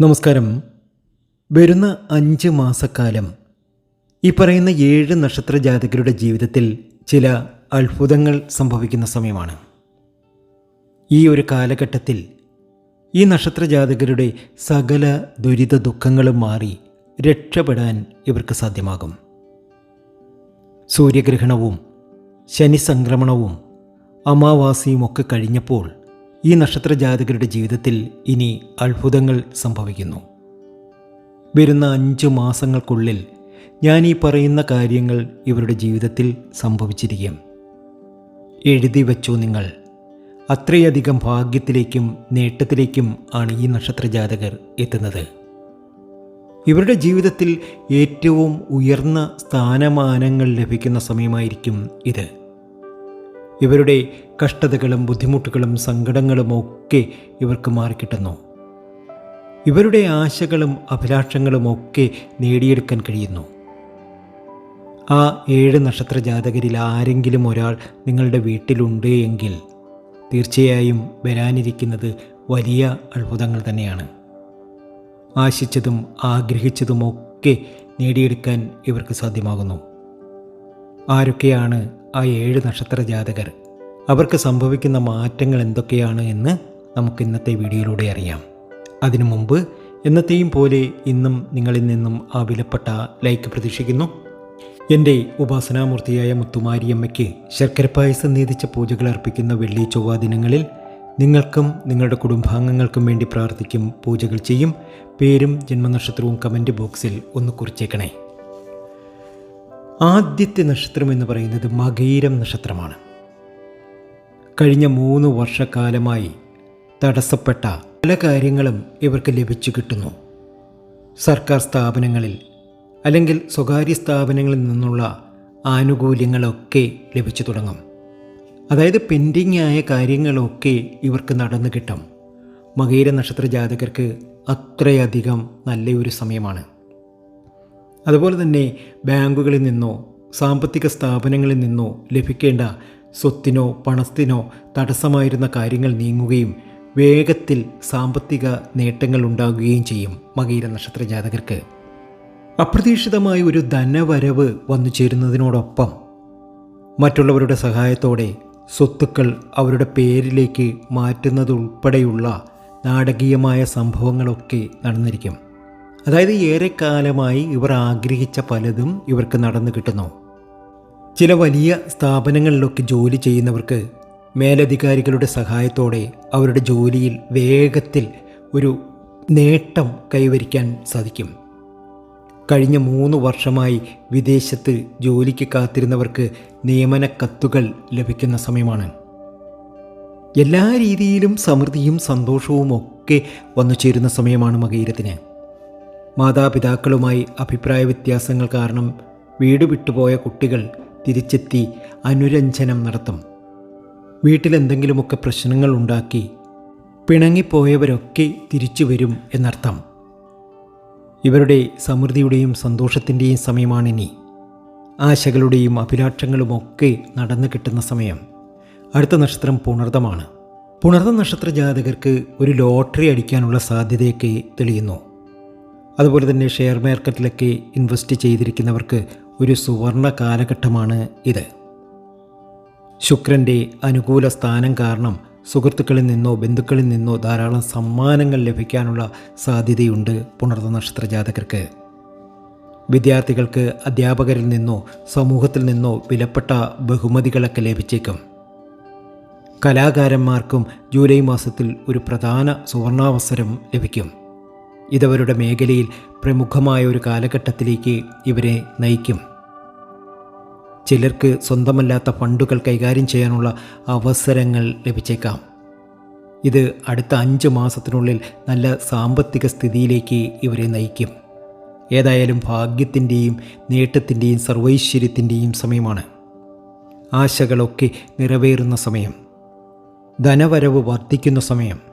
നമസ്കാരം. വരുന്ന അഞ്ച് മാസക്കാലം. ഈ പറയുന്ന ഏഴ് നക്ഷത്ര ജാതകരുടെ ജീവിതത്തിൽ ചില അത്ഭുതങ്ങൾ സംഭവിക്കുന്ന സമയമാണ്. ഈ ഒരു കാലഘട്ടത്തിൽ ഈ നക്ഷത്ര ജാതകരുടെ സകല ദുരിത ദുഃഖങ്ങളും മാറി രക്ഷപ്പെടാൻ ഇവർക്ക് സാധ്യമാകും. സൂര്യഗ്രഹണവും ശനി സംക്രമണവും അമാവാസിയുമൊക്കെ കഴിഞ്ഞപ്പോൾ ഈ നക്ഷത്ര ജാതകരുടെ ജീവിതത്തിൽ ഇനി അത്ഭുതങ്ങൾ സംഭവിക്കുന്നു. വരുന്ന അഞ്ച് മാസങ്ങൾക്കുള്ളിൽ ഞാൻ ഈ പറയുന്ന കാര്യങ്ങൾ ഇവരുടെ ജീവിതത്തിൽ സംഭവിച്ചിരിക്കും. എഴുതി വച്ചു നിങ്ങൾ. അത്രയധികം ഭാഗ്യത്തിലേക്കും നേട്ടത്തിലേക്കും ആണ് ഈ നക്ഷത്ര ജാതകർ എത്തുന്നത്. ഇവരുടെ ജീവിതത്തിൽ ഏറ്റവും ഉയർന്ന സ്ഥാനമാനങ്ങൾ ലഭിക്കുന്ന സമയമായിരിക്കും ഇത്. ഇവരുടെ കഷ്ടതകളും ബുദ്ധിമുട്ടുകളും സങ്കടങ്ങളും ഒക്കെ ഇവർക്ക് മാറിക്കിട്ടുന്നു ഇവരുടെ ആശകളും അഭിലാഷങ്ങളും ഒക്കെ നേടിയെടുക്കാൻ കഴിയുന്നു. ആ ഏഴ് നക്ഷത്ര ജാതകരിൽ ആരെങ്കിലും ഒരാൾ നിങ്ങളുടെ വീട്ടിലുണ്ട് എങ്കിൽ തീർച്ചയായും വരാനിരിക്കുന്നത് വലിയ അത്ഭുതങ്ങൾ തന്നെയാണ്. ആശിച്ചതും ആഗ്രഹിച്ചതുമൊക്കെ നേടിയെടുക്കാൻ ഇവർക്ക് സാധ്യമാകുന്നു. ആരൊക്കെയാണ് ആ ഏഴ് നക്ഷത്ര ജാതകർ അവർക്ക് സംഭവിക്കുന്ന മാറ്റങ്ങൾ എന്തൊക്കെയാണ് എന്ന് നമുക്ക് ഇന്നത്തെ വീഡിയോയിലൂടെ അറിയാം. അതിനു മുമ്പ് എന്നത്തെയും പോലെ ഇന്നും നിങ്ങളിൽ നിന്നും ആ വിലപ്പെട്ട ലൈക്ക് പ്രതീക്ഷിക്കുന്നു. എന്റെ ഉപാസനാമൂർത്തിയായ മുത്തുമാരിയമ്മയ്ക്ക് ശർക്കര പായസം നീതിച്ച പൂജകൾ അർപ്പിക്കുന്ന വെള്ളി ചൊവ്വ ദിനങ്ങളിൽ നിങ്ങൾക്കും നിങ്ങളുടെ കുടുംബാംഗങ്ങൾക്കും വേണ്ടി പ്രാർത്ഥിക്കും പൂജകൾ ചെയ്യും. പേരും ജന്മനക്ഷത്രവും കമന്റ് ബോക്സിൽ ഒന്ന് കുറിച്ചേക്കണേ. ആദ്യത്തെ നക്ഷത്രം എന്ന് പറയുന്നത് മകീരം നക്ഷത്രമാണ്. കഴിഞ്ഞ മൂന്ന് വർഷക്കാലമായി തടസ്സപ്പെട്ട പല കാര്യങ്ങളും ഇവർക്ക് ലഭിച്ചു കിട്ടുന്നു. സർക്കാർ സ്ഥാപനങ്ങളിൽ അല്ലെങ്കിൽ സ്വകാര്യ സ്ഥാപനങ്ങളിൽ നിന്നുള്ള ആനുകൂല്യങ്ങളൊക്കെ ലഭിച്ചു തുടങ്ങും. അതായത് പെൻഡിങ് ആയ കാര്യങ്ങളൊക്കെ ഇവർക്ക് നടന്നു കിട്ടും. മകീര നക്ഷത്ര ജാതകർക്ക് അത്രയധികം നല്ലൊരു സമയമാണ്. അതുപോലെ തന്നെ ബാങ്കുകളിൽ നിന്നോ സാമ്പത്തിക സ്ഥാപനങ്ങളിൽ നിന്നോ ലഭിക്കേണ്ട സ്വത്തിനോ പണത്തിനോ തടസ്സമായിരുന്ന കാര്യങ്ങൾ നീങ്ങുകയും വേഗത്തിൽ സാമ്പത്തിക നേട്ടങ്ങൾ ഉണ്ടാകുകയും ചെയ്യും മകീര നക്ഷത്ര ജാതകർക്ക്. അപ്രതീക്ഷിതമായ ഒരു ധനവരവ് വന്നു ചേരുന്നതിനോടൊപ്പം മറ്റുള്ളവരുടെ സഹായത്തോടെ സ്വത്തുക്കൾ അവരുടെ പേരിലേക്ക് മാറ്റുന്നതുൾപ്പെടെയുള്ള നാടകീയമായ സംഭവങ്ങളൊക്കെ നടന്നിരിക്കും. അതായത് ഏറെക്കാലമായി ഇവർ ആഗ്രഹിച്ച പലതും ഇവർക്ക് നടന്നു കിട്ടുന്നു. ചില വലിയ സ്ഥാപനങ്ങളിലൊക്കെ ജോലി ചെയ്യുന്നവർക്ക് മേലധികാരികളുടെ സഹായത്തോടെ അവരുടെ ജോലിയിൽ വേഗത്തിൽ ഒരു നേട്ടം കൈവരിക്കാൻ സാധിക്കും. കഴിഞ്ഞ മൂന്ന് വർഷമായി വിദേശത്ത് ജോലിക്ക് കാത്തിരുന്നവർക്ക് നിയമന കത്തുകൾ ലഭിക്കുന്ന സമയമാണ്. എല്ലാ രീതിയിലും സമൃദ്ധിയും സന്തോഷവും ഒക്കെ വന്നു ചേരുന്ന സമയമാണ് മകീരത്തിന്. മാതാപിതാക്കളുമായി അഭിപ്രായ വ്യത്യാസങ്ങൾ കാരണം വീട് വിട്ടുപോയ കുട്ടികൾ തിരിച്ചെത്തി അനുരഞ്ജനം നടത്തും. വീട്ടിലെന്തെങ്കിലുമൊക്കെ പ്രശ്നങ്ങൾ ഉണ്ടാക്കി പിണങ്ങിപ്പോയവരൊക്കെ തിരിച്ചു വരും എന്നർത്ഥം. ഇവരുടെ സമൃദ്ധിയുടെയും സന്തോഷത്തിന്റെയും സമയമാണിനി. ആശകളുടെയും അഭിലാഷങ്ങളുമൊക്കെ നടന്നു കിട്ടുന്ന സമയം. അടുത്ത നക്ഷത്രം പുണർതമാണ്. പുണർത നക്ഷത്ര ജാതകർക്ക് ഒരു ലോട്ടറി അടിക്കാനുള്ള സാധ്യതയൊക്കെ തെളിയുന്നു. അതുപോലെ തന്നെ ഷെയർ മാർക്കറ്റിലൊക്കെ ഇൻവെസ്റ്റ് ചെയ്തിരിക്കുന്നവർക്ക് ഒരു സുവർണ കാലഘട്ടമാണ് ഇത്. ശുക്രന്റെ അനുകൂല സ്ഥാനം കാരണം സുഹൃത്തുക്കളിൽ നിന്നോ ബന്ധുക്കളിൽ നിന്നോ ധാരാളം സമ്മാനങ്ങൾ ലഭിക്കാനുള്ള സാധ്യതയുണ്ട് പുണർന്ന നക്ഷത്ര ജാതകർക്ക് വിദ്യാർത്ഥികൾക്ക് അധ്യാപകരിൽ നിന്നോ സമൂഹത്തിൽ നിന്നോ വിലപ്പെട്ട ബഹുമതികളൊക്കെ ലഭിച്ചേക്കും. കലാകാരന്മാർക്കും ജൂലൈ മാസത്തിൽ ഒരു പ്രധാന സുവർണാവസരം ലഭിക്കും. ഇതവരുടെ മേഖലയിൽ പ്രമുഖമായ ഒരു കാലഘട്ടത്തിലേക്ക് ഇവരെ നയിക്കും. ചിലർക്ക് സ്വന്തമല്ലാത്ത ഫണ്ടുകൾ കൈകാര്യം ചെയ്യാനുള്ള അവസരങ്ങൾ ലഭിച്ചേക്കാം. ഇത് അടുത്ത അഞ്ച് മാസത്തിനുള്ളിൽ നല്ല സാമ്പത്തിക സ്ഥിതിയിലേക്ക് ഇവരെ നയിക്കും. ഏതായാലും ഭാഗ്യത്തിന്റെയും നേട്ടത്തിന്റെയും സർവൈശ്വര്യത്തിന്റെയും സമയമാണ്. ആശകളൊക്കെ നിറവേറുന്ന സമയം. ധനവരവ് വർദ്ധിക്കുന്ന സമയം.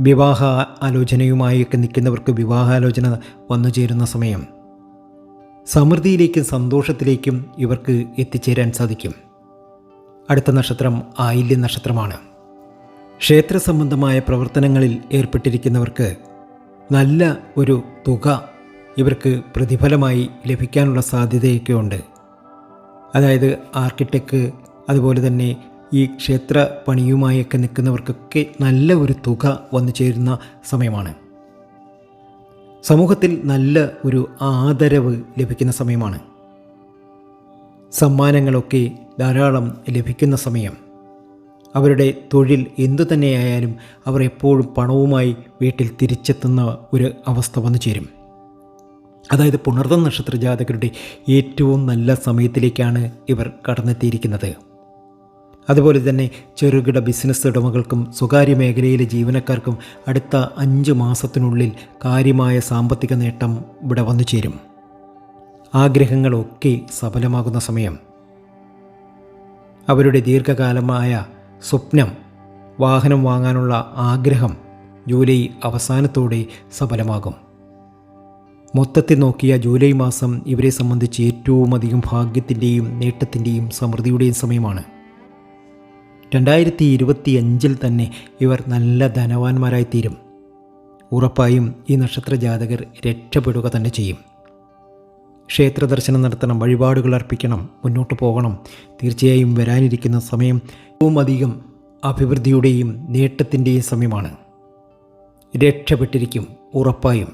വിവാഹ ആലോചനയുമായൊക്കെ നിൽക്കുന്നവർക്ക് വിവാഹാലോചന വന്നു ചേരുന്ന സമയം. സമൃദ്ധിയിലേക്കും സന്തോഷത്തിലേക്കും ഇവർക്ക് എത്തിച്ചേരാൻ സാധിക്കും. അടുത്ത നക്ഷത്രം ആയില്യ നക്ഷത്രമാണ്. ക്ഷേത്ര സംബന്ധമായ പ്രവർത്തനങ്ങളിൽ ഏർപ്പെട്ടിരിക്കുന്നവർക്ക് നല്ല ഒരു തുക ഇവർക്ക് പ്രതിഫലമായി ലഭിക്കാനുള്ള സാധ്യതയൊക്കെ ഉണ്ട് അതായത് ആർക്കിടെക്ട് അതുപോലെ തന്നെ ഈ ക്ഷേത്ര പണിയുമായൊക്കെ നിൽക്കുന്നവർക്കൊക്കെ നല്ല ഒരു തുക വന്നു ചേരുന്ന സമയമാണ്. സമൂഹത്തിൽ നല്ല ഒരു ആദരവ് ലഭിക്കുന്ന സമയമാണ്. സമ്മാനങ്ങളൊക്കെ ധാരാളം ലഭിക്കുന്ന സമയം. അവരുടെ തൊഴിൽ എന്തു തന്നെയായാലും അവർ എപ്പോഴും പണവുമായി വീട്ടിൽ തിരിച്ചെത്തുന്ന ഒരു അവസ്ഥ വന്നു ചേരും. അതായത് പുണർന്ന നക്ഷത്ര ജാതകരുടെ ഏറ്റവും നല്ല സമയത്തിലേക്കാണ് ഇവർ കടന്നെത്തിയിരിക്കുന്നത്. അതുപോലെ തന്നെ ചെറുകിട ബിസിനസ് ഉടമകൾക്കും സ്വകാര്യ മേഖലയിലെ ജീവനക്കാർക്കും അടുത്ത അഞ്ച് മാസത്തിനുള്ളിൽ കാര്യമായ സാമ്പത്തിക നേട്ടം ഇവിടെ വന്നു ചേരും. ആഗ്രഹങ്ങളൊക്കെ സഫലമാകുന്ന സമയം. അവരുടെ ദീർഘകാലമായ സ്വപ്നം വാഹനം വാങ്ങാനുള്ള ആഗ്രഹം ജൂലൈ അവസാനത്തോടെ സഫലമാകും. മൊത്തത്തിൽ നോക്കിയ ജൂലൈ മാസം ഇവരെ സംബന്ധിച്ച് ഏറ്റവും അധികം ഭാഗ്യത്തിന്റെയും നേട്ടത്തിന്റെയും സമൃദ്ധിയുടെയും സമയമാണ്. രണ്ടായിരത്തി ഇരുപത്തി അഞ്ചിൽ തന്നെ ഇവർ നല്ല ധനവാന്മാരായി തീരും. ഉറപ്പായും ഈ നക്ഷത്ര ജാതകർ രക്ഷപ്പെടുക തന്നെ ചെയ്യും. ക്ഷേത്ര ദർശനം നടത്തണം വഴിപാടുകൾ അർപ്പിക്കണം മുന്നോട്ട് പോകണം. തീർച്ചയായും വരാനിരിക്കുന്ന സമയം ഏറ്റവും അധികം അഭിവൃദ്ധിയുടെയും നേട്ടത്തിന്റെയും സമയമാണ്. രക്ഷപ്പെട്ടിരിക്കും ഉറപ്പായും.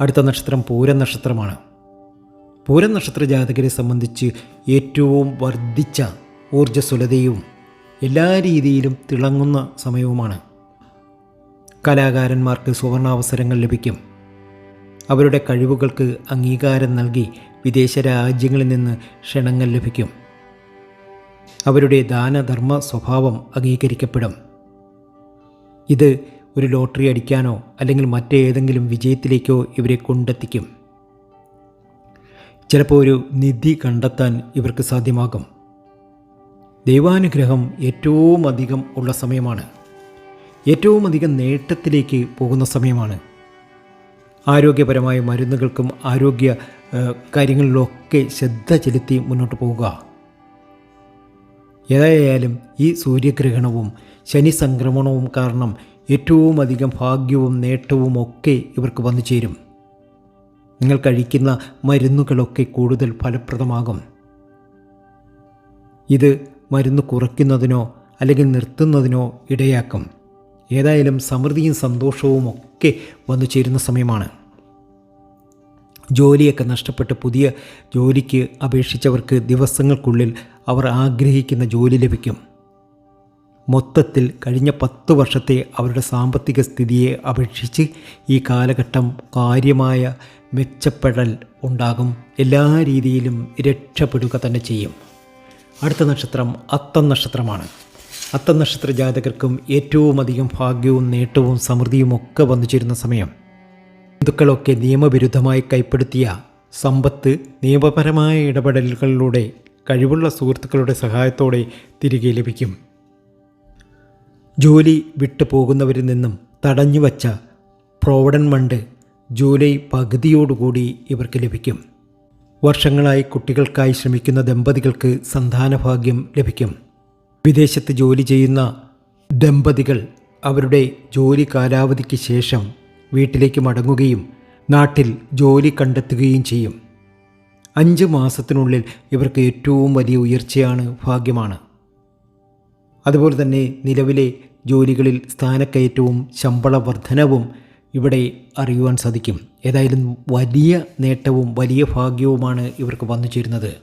അടുത്ത നക്ഷത്രം പൂരം നക്ഷത്രമാണ്. പൂരം നക്ഷത്ര ജാതകരെ സംബന്ധിച്ച് ഏറ്റവും വർദ്ധിച്ച ഊർജസ്വലതയും എല്ലാ രീതിയിലും തിളങ്ങുന്ന സമയവുമാണ്. കലാകാരന്മാർക്ക് സുവർണാവസരങ്ങൾ ലഭിക്കും. അവരുടെ കഴിവുകൾക്ക് അംഗീകാരം നൽകി വിദേശ രാജ്യങ്ങളിൽ നിന്ന് ക്ഷണങ്ങൾ ലഭിക്കും. അവരുടെ ദാനധർമ്മ സ്വഭാവം അംഗീകരിക്കപ്പെടും. ഇത് ഒരു ലോട്ടറി അടിക്കാനോ അല്ലെങ്കിൽ മറ്റേതെങ്കിലും വിജയത്തിലേക്കോ ഇവരെ കൊണ്ടെത്തിക്കും. ചിലപ്പോൾ ഒരു നിധി കണ്ടെത്താൻ ഇവർക്ക് സാധ്യമാകും. ദൈവാനുഗ്രഹം ഏറ്റവും അധികം ഉള്ള സമയമാണ്. ഏറ്റവും അധികം നേട്ടത്തിലേക്ക് പോകുന്ന സമയമാണ്. ആരോഗ്യപരമായ മരുന്നുകൾക്കും ആരോഗ്യ കാര്യങ്ങളിലൊക്കെ ശ്രദ്ധ ചെലുത്തി മുന്നോട്ട് പോവുക. ഏതായാലും ഈ സൂര്യഗ്രഹണവും ശനി സംക്രമണവും കാരണം ഏറ്റവും അധികം ഭാഗ്യവും നേട്ടവും ഒക്കെ ഇവർക്ക് വന്നു ചേരും. നിങ്ങൾ കഴിക്കുന്ന മരുന്നുകളൊക്കെ കൂടുതൽ ഫലപ്രദമാകും. ഇത് മരുന്ന് കുറയ്ക്കുന്നതിനോ അല്ലെങ്കിൽ നിർത്തുന്നതിനോ ഇടയാക്കും. ഏതായാലും സമൃദ്ധിയും സന്തോഷവും ഒക്കെ വന്നു ചേരുന്ന സമയമാണ്. ജോലിയൊക്കെ നഷ്ടപ്പെട്ട് പുതിയ ജോലിക്ക് അപേക്ഷിച്ചവർക്ക് ദിവസങ്ങൾക്കുള്ളിൽ അവർ ആഗ്രഹിക്കുന്ന ജോലി ലഭിക്കും. മൊത്തത്തിൽ കഴിഞ്ഞ പത്ത് വർഷത്തെ അവരുടെ സാമ്പത്തിക സ്ഥിതിയെ അപേക്ഷിച്ച് ഈ കാലഘട്ടം കാര്യമായ മെച്ചപ്പെടൽ ഉണ്ടാകും. എല്ലാ രീതിയിലും രക്ഷപ്പെടുക തന്നെ ചെയ്യും. അടുത്ത നക്ഷത്രം അത്തം നക്ഷത്രമാണ്. അത്തം നക്ഷത്ര ജാതകർക്കും ഏറ്റവും അധികം ഭാഗ്യവും നേട്ടവും സമൃദ്ധിയും ഒക്കെ വന്നു ചേരുന്ന സമയം. ഹിന്ദുക്കളൊക്കെ നിയമവിരുദ്ധമായി കൈപ്പെടുത്തിയ സമ്പത്ത് നിയമപരമായ ഇടപെടലുകളിലൂടെ കഴിവുള്ള സുഹൃത്തുക്കളുടെ സഹായത്തോടെ തിരികെ ലഭിക്കും. ജോലി വിട്ടു പോകുന്നവരിൽ നിന്നും തടഞ്ഞുവച്ച പ്രോവിഡൻ മണ്ട് ജൂലൈ പകുതിയോടുകൂടി ഇവർക്ക് ലഭിക്കും. വർഷങ്ങളായി കുട്ടികൾക്കായി ശ്രമിക്കുന്ന ദമ്പതികൾക്ക് സന്താനഭാഗ്യം ലഭിക്കും. വിദേശത്ത് ജോലി ചെയ്യുന്ന ദമ്പതികൾ അവരുടെ ജോലി കാലാവധിക്ക് ശേഷം വീട്ടിലേക്ക് മടങ്ങുകയും നാട്ടിൽ ജോലി കണ്ടെത്തുകയും ചെയ്യും. അഞ്ച് മാസത്തിനുള്ളിൽ ഇവർക്ക് ഏറ്റവും വലിയ ഉയർച്ചയാണ് ഭാഗ്യമാണ്. അതുപോലെ തന്നെ നിലവിലെ ജോലികളിൽ സ്ഥാനക്കയറ്റവും ശമ്പള വർധനവും ഇവിടെ അറിയുവാൻ സാധിക്കും. ഏതായാലും വലിയ നേട്ടവും വലിയ ഭാഗ്യവുമാണ് ഇവർക്ക് വന്നു ചേരുന്നത്.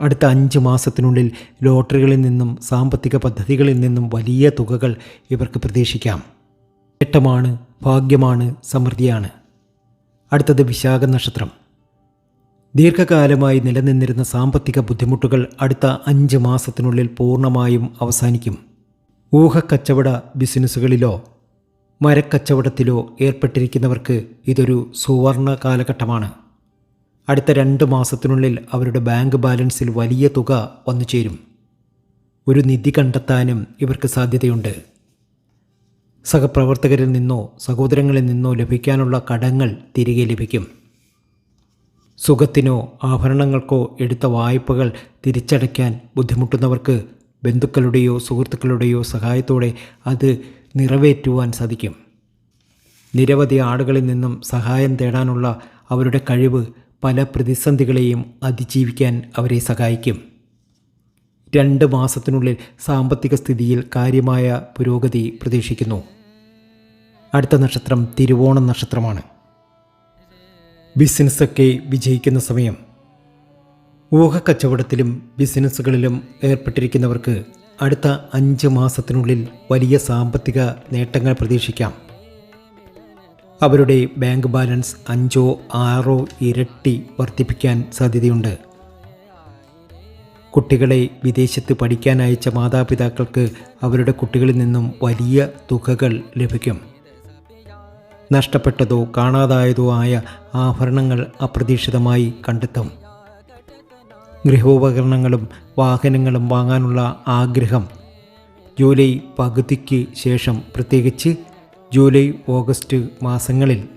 അടുത്ത അഞ്ച് മാസത്തിനുള്ളിൽ ലോട്ടറികളിൽ നിന്നും സാമ്പത്തിക പദ്ധതികളിൽ നിന്നും വലിയ തുകകൾ ഇവർക്ക് പ്രതീക്ഷിക്കാം. നേട്ടമാണ് ഭാഗ്യമാണ് സമൃദ്ധിയാണ്. അടുത്തത് വിശാഖ നക്ഷത്രം. ദീർഘകാലമായി നിലനിന്നിരുന്ന സാമ്പത്തിക ബുദ്ധിമുട്ടുകൾ അടുത്ത അഞ്ച് മാസത്തിനുള്ളിൽ പൂർണമായും അവസാനിക്കും. ഊഹക്കച്ചവട ബിസിനസ്സുകളിലോ മരക്കച്ചവടത്തിലോ ഏർപ്പെട്ടിരിക്കുന്നവർക്ക് ഇതൊരു സുവർണ കാലഘട്ടമാണ്. അടുത്ത രണ്ട് മാസത്തിനുള്ളിൽ അവരുടെ ബാങ്ക് ബാലൻസിൽ വലിയ തുക വന്നു ചേരും. ഒരു നിധി കണ്ടെത്താനും ഇവർക്ക് സാധ്യതയുണ്ട്. സഹപ്രവർത്തകരിൽ നിന്നോ സഹോദരങ്ങളിൽ നിന്നോ ലഭിക്കാനുള്ള കടങ്ങൾ തിരികെ ലഭിക്കും. സുഖത്തിനോ ആഭരണങ്ങൾക്കോ എടുത്ത വായ്പകൾ തിരിച്ചടയ്ക്കാൻ ബുദ്ധിമുട്ടുന്നവർക്ക് ബന്ധുക്കളുടെയോ സുഹൃത്തുക്കളുടെയോ സഹായത്തോടെ അത് നിറവേറ്റുവാൻ സാധിക്കും. നിരവധി ആളുകളിൽ നിന്നും സഹായം തേടാനുള്ള അവരുടെ കഴിവ് പല പ്രതിസന്ധികളെയും അതിജീവിക്കാൻ അവരെ സഹായിക്കും. രണ്ട് മാസത്തിനുള്ളിൽ സാമ്പത്തിക സ്ഥിതിയിൽ കാര്യമായ പുരോഗതി പ്രതീക്ഷിക്കുന്നു. അടുത്ത നക്ഷത്രം തിരുവോണം നക്ഷത്രമാണ്. ബിസിനസ്സൊക്കെ വിജയിക്കുന്ന സമയം. ഊഹക്കച്ചവടത്തിലും ബിസിനസ്സുകളിലും ഏർപ്പെട്ടിരിക്കുന്നവർക്ക് അടുത്ത അഞ്ച് മാസത്തിനുള്ളിൽ വലിയ സാമ്പത്തിക നേട്ടങ്ങൾ പ്രതീക്ഷിക്കാം. അവരുടെ ബാങ്ക് ബാലൻസ് അഞ്ചോ ആറോ ഇരട്ടി വർദ്ധിപ്പിക്കാൻ സാധ്യതയുണ്ട്. കുട്ടികളെ വിദേശത്ത് പഠിക്കാൻ അയച്ച മാതാപിതാക്കൾക്ക് അവരുടെ കുട്ടികളിൽ നിന്നും വലിയ തുകകൾ ലഭിക്കും. നഷ്ടപ്പെട്ടതോ കാണാതായതോ ആയ ആഭരണങ്ങൾ അപ്രതീക്ഷിതമായി കണ്ടെത്തും. ഗൃഹോപകരണങ്ങളും വാഹനങ്ങളും വാങ്ങാനുള്ള ആഗ്രഹം. ജൂലൈ പകുതിക്ക് ശേഷം പ്രത്യേകിച്ച് ജൂലൈ ഓഗസ്റ്റ് മാസങ്ങളിൽ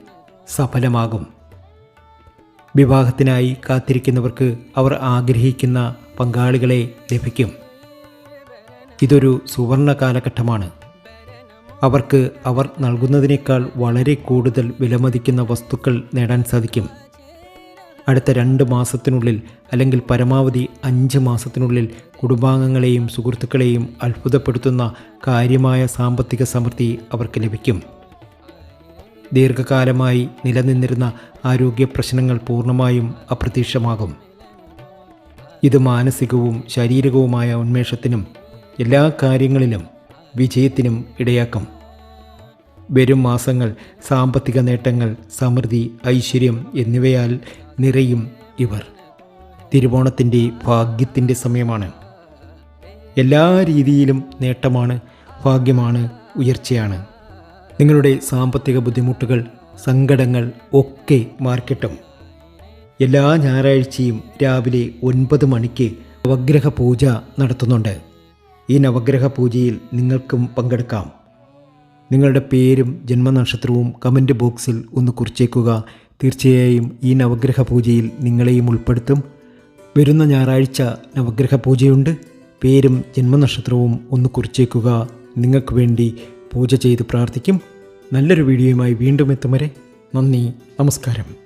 സഫലമാകും. വിവാഹത്തിനായി കാത്തിരിക്കുന്നവർക്ക് അവർ ആഗ്രഹിക്കുന്ന പങ്കാളികളെ ലഭിക്കും. ഇതൊരു സുവർണ കാലഘട്ടമാണ്. അവർക്ക് അവർ നൽകുന്നതിനേക്കാൾ വളരെ കൂടുതൽ വിലമതിക്കുന്ന വസ്തുക്കൾ നേടാൻ സാധിക്കും. അടുത്ത രണ്ട് മാസത്തിനുള്ളിൽ അല്ലെങ്കിൽ പരമാവധി അഞ്ച് മാസത്തിനുള്ളിൽ കുടുംബാംഗങ്ങളെയും സുഹൃത്തുക്കളെയും അത്ഭുതപ്പെടുത്തുന്ന കാര്യമായ സാമ്പത്തിക സമൃദ്ധി അവർക്ക് ലഭിക്കും. ദീർഘകാലമായി നിലനിന്നിരുന്ന ആരോഗ്യ പ്രശ്നങ്ങൾ പൂർണമായും അപ്രത്യക്ഷമാകും. ഇത് മാനസികവും ശാരീരികവുമായ ഉന്മേഷത്തിനും എല്ലാ കാര്യങ്ങളിലും വിജയത്തിനും ഇടയാക്കും. വരും മാസങ്ങൾ സാമ്പത്തിക നേട്ടങ്ങൾ സമൃദ്ധി ഐശ്വര്യം എന്നിവയാൽ നിറയും ഇവർ. തിരുവോണത്തിന്റെ ഭാഗ്യത്തിന്റെ സമയമാണ്. എല്ലാ രീതിയിലും നേട്ടമാണ് ഭാഗ്യമാണ് ഉയർച്ചയാണ്. നിങ്ങളുടെ സാമ്പത്തിക ബുദ്ധിമുട്ടുകൾ സങ്കടങ്ങൾ ഒക്കെ മാർക്കറ്റും എല്ലാ ഞായറാഴ്ചയും രാവിലെ ഒൻപത് മണിക്ക് നവഗ്രഹ പൂജ നടത്തുന്നുണ്ട്. ഈ നവഗ്രഹ പൂജയിൽ നിങ്ങൾക്കും പങ്കെടുക്കാം. നിങ്ങളുടെ പേരും ജന്മനക്ഷത്രവും കമന്റ് ബോക്സിൽ ഒന്ന് കുറിച്ചേക്കുക. തീർച്ചയായും ഈ നവഗ്രഹ പൂജയിൽ നിങ്ങളെയും ഉൾപ്പെടുത്തും. വരുന്ന ഞായറാഴ്ച നവഗ്രഹ പൂജയുണ്ട്. പേരും ജന്മനക്ഷത്രവും ഒന്ന് കുറിച്ചേക്കുക. നിങ്ങൾക്ക് വേണ്ടി പൂജ ചെയ്ത് പ്രാർത്ഥിക്കും. നല്ലൊരു വീഡിയോയുമായി വീണ്ടും എത്തും വരെ. നന്ദി നമസ്കാരം.